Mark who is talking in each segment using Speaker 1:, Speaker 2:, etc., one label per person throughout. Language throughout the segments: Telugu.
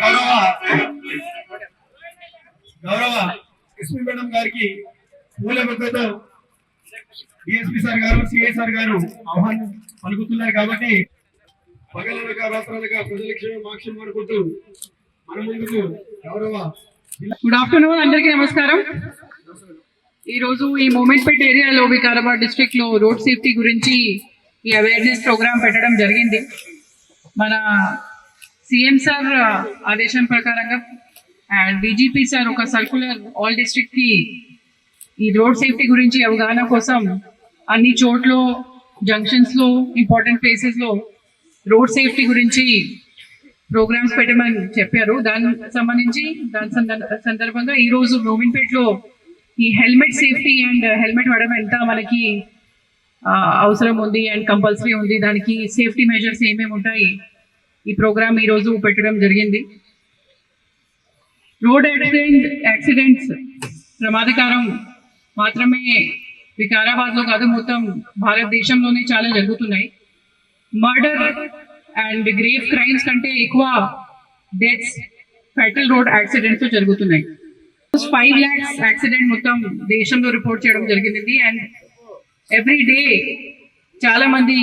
Speaker 1: గౌరవ గౌరవ ఎస్పీ మేడం గారికి పూల మొక్కతో డిఎస్పీ సార్ గారు సిఐ సార్ గారు ఆహ్వానం పలుకుతున్నారు కాబట్టి పగలనగా రాత్రనగా ప్రజల క్షేమం అనుకుంటూ మన ముందుకు గౌరవ
Speaker 2: గుడ్ ఆఫ్టర్నూన్ అందరికీ నమస్కారం. ఈ రోజు ఈ మూమెంట్పేట్ ఏరియాలో వికారాబాద్ డిస్ట్రిక్ట్లో రోడ్ సేఫ్టీ గురించి ఈ అవేర్నెస్ ప్రోగ్రామ్ పెట్టడం జరిగింది. మన సీఎం సార్ ఆదేశం ప్రకారంగా అండ్ డీజీపీ సార్ ఒక సర్కులర్ ఆల్ డిస్ట్రిక్ట్కి ఈ రోడ్ సేఫ్టీ గురించి అవగాహన కోసం అన్ని చోట్ల జంక్షన్స్లో ఇంపార్టెంట్ ప్లేసెస్లో రోడ్ సేఫ్టీ గురించి ప్రోగ్రామ్స్ పెట్టమని చెప్పారు. దానికి సంబంధించి దాని సందర్భంగా ఈ రోజు ఈ హెల్మెట్ సేఫ్టీ అండ్ హెల్మెట్ వాడడం ఎంత మనకి అవసరం ఉంది అండ్ కంపల్సరీ ఉంది. దానికి సేఫ్టీ మెజర్స్ ఏమేమి ఉంటాయి? ఈ ప్రోగ్రామ్ ఈ రోజు పెట్టడం జరిగింది. రోడ్ యాక్సిడెంట్ యాక్సిడెంట్స్ ప్రమాదకరం మాత్రమే వికారాబాద్లో కాదు మొత్తం భారతదేశంలోనే చాలా జరుగుతున్నాయి. మర్డర్ అండ్ గ్రేవ్ క్రైమ్స్ కంటే ఎక్కువ డెత్స్ ఫెటల్ రోడ్ యాక్సిడెంట్స్ జరుగుతున్నాయి. ఫైవ్ ల్యాక్స్ యాక్సిడెంట్ మొత్తం దేశంలో రిపోర్ట్ చేయడం జరిగింది. అండ్ ఎవ్రీ డే చాలా మంది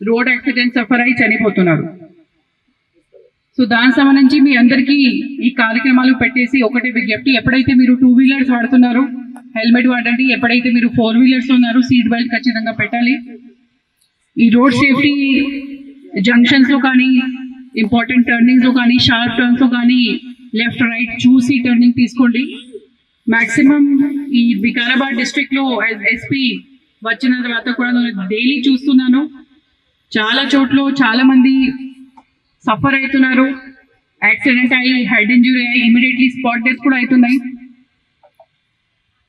Speaker 2: రోడ్ యాక్సిడెంట్ సఫర్ అయి చనిపోతున్నారు. సో దాని సంబంధించి మీ అందరికీ ఈ కార్యక్రమాలు పెట్టేసి ఒకటే విజ్ఞప్తి. ఎప్పుడైతే మీరు టూ వీలర్స్ వాడుతున్నారో హెల్మెట్ వాడండి. ఎప్పుడైతే మీరు ఫోర్ వీలర్స్ ఉన్నారు సీట్ బెల్ట్ ఖచ్చితంగా పెట్టాలి. ఈ రోడ్ సేఫ్టీ జంక్షన్స్లో కానీ ఇంపార్టెంట్ టర్నింగ్స్లో కానీ షార్ప్ టర్న్స్లో కానీ లెఫ్ట్ రైట్ చూసి టర్నింగ్ తీసుకోండి. మ్యాక్సిమం ఈ వికారాబాద్ డిస్ట్రిక్ట్లో ఎస్పీ వచ్చిన తర్వాత కూడా నేను డైలీ చూస్తున్నాను. చాలా చోట్ల చాలా మంది సఫర్ అవుతున్నారు. యాక్సిడెంట్ అయ్యి హెడ్ ఇంజురీ అయ్యి ఇమీడియట్లీ స్పాట్ డెత్ కూడా అవుతున్నాయి.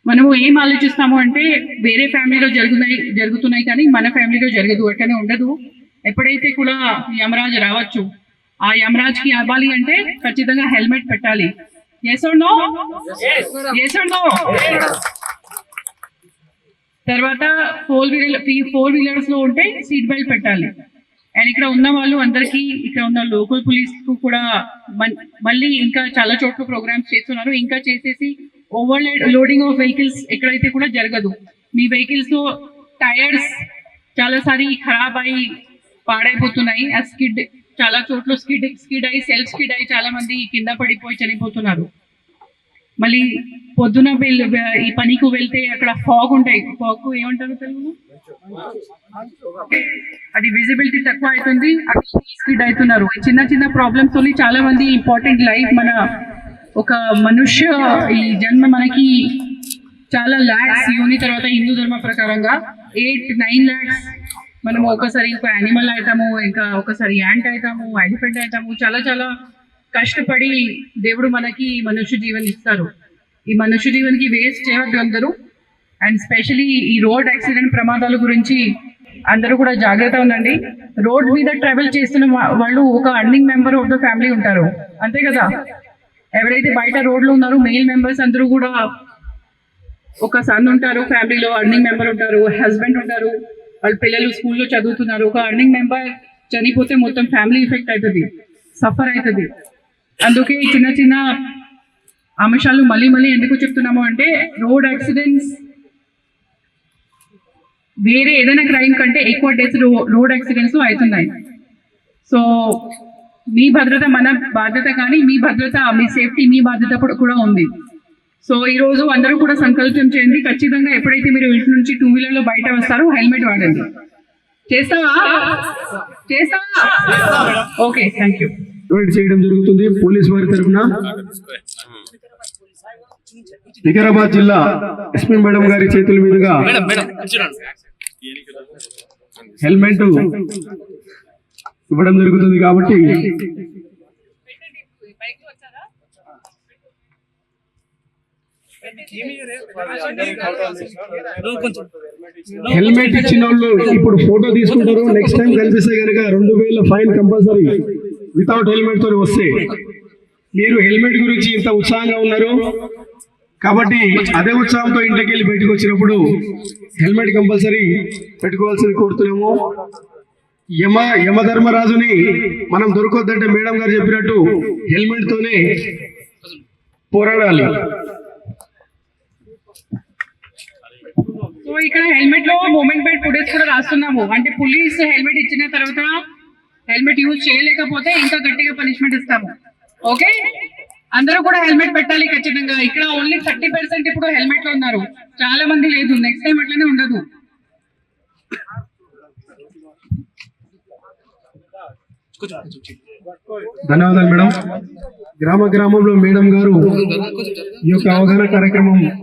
Speaker 2: మనము ఏం ఆలోచిస్తాము అంటే వేరే ఫ్యామిలీలో జరుగుతున్నాయి జరుగుతున్నాయి కానీ మన ఫ్యామిలీలో జరగదు అట్లనే ఉండదు. ఎప్పుడైతే కూడా యమరాజ్ రావచ్చు ఆ యమరాజ్కి అవ్వాలి అంటే ఖచ్చితంగా హెల్మెట్ పెట్టాలి. ఎస్ నో ఎస్ నో తర్వాత ఫోర్ వీలర్ ఫోర్ వీలర్స్లో ఉంటే సీట్ బెల్ట్ పెట్టాలి. అండ్ ఇక్కడ ఉన్న వాళ్ళు అందరికీ ఇక్కడ ఉన్న లోకల్ పోలీస్కు కూడా మళ్ళీ ఇంకా చాలా చోట్ల ప్రోగ్రామ్స్ చేస్తున్నారు. ఇంకా చేసేసి ఓవర్ లోడింగ్ ఆఫ్ వెహికల్స్ ఎక్కడైతే కూడా జరగదు. మీ వెహికల్స్లో టైర్స్ చాలా సారి ఖరాబ్ అయి పాడైపోతున్నాయి. ఆ స్కిడ్ చాలా చోట్ల స్కిడ్ స్కిడ్ అయి సెల్ఫ్ స్కిడ్ అయి చాలా మంది కింద పడిపోయి చనిపోతున్నారు. మళ్ళీ పొద్దున వెళ్ ఈ పనికి వెళ్తే అక్కడ ఫాగ్ ఉంటాయి. ఫాగ్ ఏమంటారు తెలుగు అది విజిబిలిటీ తక్కువ అవుతుంది. అక్కడ స్కిడ్ అవుతున్నారు. ఈ చిన్న చిన్న ప్రాబ్లమ్స్ తోని చాలా మంది ఇంపార్టెంట్ లైఫ్ మన ఒక మనుష్య ఈ జన్మ మనకి చాలా ల్యాక్స్ యూని తర్వాత హిందూ ధర్మ ప్రకారంగా ఎయిట్ నైన్ ల్యాక్స్ మనం ఒకసారి ఒక యానిమల్ అవుతాము ఇంకా ఒకసారి యాంట్ అవుతాము ఎలిఫెంట్ అవుతాము చాలా చాలా కష్టపడి దేవుడు మనకి మనుష్య జీవన్ ఇస్తారు. ఈ మనుష్య జీవన్కి వేస్ట్ చేయవద్దు అందరూ. అండ్ స్పెషలీ ఈ రోడ్ యాక్సిడెంట్ ప్రమాదాల గురించి అందరూ కూడా జాగ్రత్త ఉండండి. రోడ్ మీద ట్రావెల్ చేస్తున్న వాళ్ళు ఒక earning member of the family ఉంటారు. అంతే కదా? ఎవరైతే బయట రోడ్లో ఉన్నారో మెయిల్ మెంబర్స్ అందరూ కూడా ఒక సన్ ఉంటారు ఫ్యామిలీలో అర్నింగ్ మెంబర్ ఉంటారు హస్బెండ్ ఉంటారు. వాళ్ళ పిల్లలు స్కూల్లో చదువుతున్నారు. ఒక అర్నింగ్ మెంబర్ చనిపోతే మొత్తం ఫ్యామిలీ ఎఫెక్ట్ అవుతుంది సఫర్ అవుతుంది అందుకే చిన్న చిన్న అంశాలు మళ్ళీ మళ్ళీ ఎందుకు చెప్తున్నాము అంటే రోడ్ యాక్సిడెంట్స్ వేరే ఏదైనా క్రైమ్ కంటే ఎక్కువ డెత్స్ రోడ్ యాక్సిడెంట్స్ అవుతున్నాయి. సో మీ భద్రత మన బాధ్యత కానీ మీ భద్రత మీ సేఫ్టీ మీ బాధ్యత కూడా- కూడా ఉంది. సో ఈ రోజు అందరూ కూడా సంకల్పం చేయండి. ఖచ్చితంగా ఎప్పుడైతే మీరు ఇంటి నుంచి టూ వీలర్లో బయట వస్తారో హెల్మెట్ వాడండి. చేస్తావా? చేస్తావా? ఓకే థ్యాంక్ యూ
Speaker 1: చేయడం జరుగుతుంది. పోలీస్ వారి తరఫున. వికారాబాద్ జిల్లా ఎస్పీ మేడం గారి చేతుల మీదుగా హెల్మెట్ ఇవ్వడం జరుగుతుంది కాబట్టి హెల్మెట్ ఇచ్చిన వాళ్ళు ఇప్పుడు ఫోటో తీసుకుంటారు. నెక్స్ట్ టైం కనిపిస్తే కనుక రెండు వేల ఫైన్ కంపల్సరీ వితౌట్ హెల్మెట్తో వస్తే. మీరు హెల్మెట్ గురించి ఇంత ఉత్సాహంగా ఉన్నారు. కాబట్టి అదే ఉత్సాహంతో ఇంటికి వెళ్ళి బయటకు వచ్చినప్పుడు హెల్మెట్ కంపల్సరీ పెట్టుకోవాల్సింది కోరుతున్నాము. యమ యమధర్మరాజుని మనం దొరకొద్దంటే మేడం గారు చెప్పినట్టు హెల్మెట్ తోనే పోరాడాలి.
Speaker 2: సో ఇక్కడ హెల్మెట్లో మూమెంట్ బెడ్ ఫుటేజ్ కూడా రాస్తున్నాము. అంటే పోలీస్ హెల్మెట్ ఇచ్చిన తర్వాత హెల్మెట్ యూజ్ చేయలేకపోతే ఇంకా గట్టిగా పనిష్మెంట్ ఇస్తాము. ఓకే? అందరూ కూడా హెల్మెట్ పెట్టాలి ఖచ్చితంగా. ఇక్కడ ఓన్లీ థర్టీ పర్సెంట్ ఇప్పుడు హెల్మెట్లో ఉన్నారు. చాలా మంది లేదు. నెక్స్ట్ టైం అట్లనే ఉండదు.
Speaker 1: ధన్యవాదాలు మేడం. గ్రామ గ్రామంలో మేడం గారు ఈ యొక్క అవగాహన కార్యక్రమం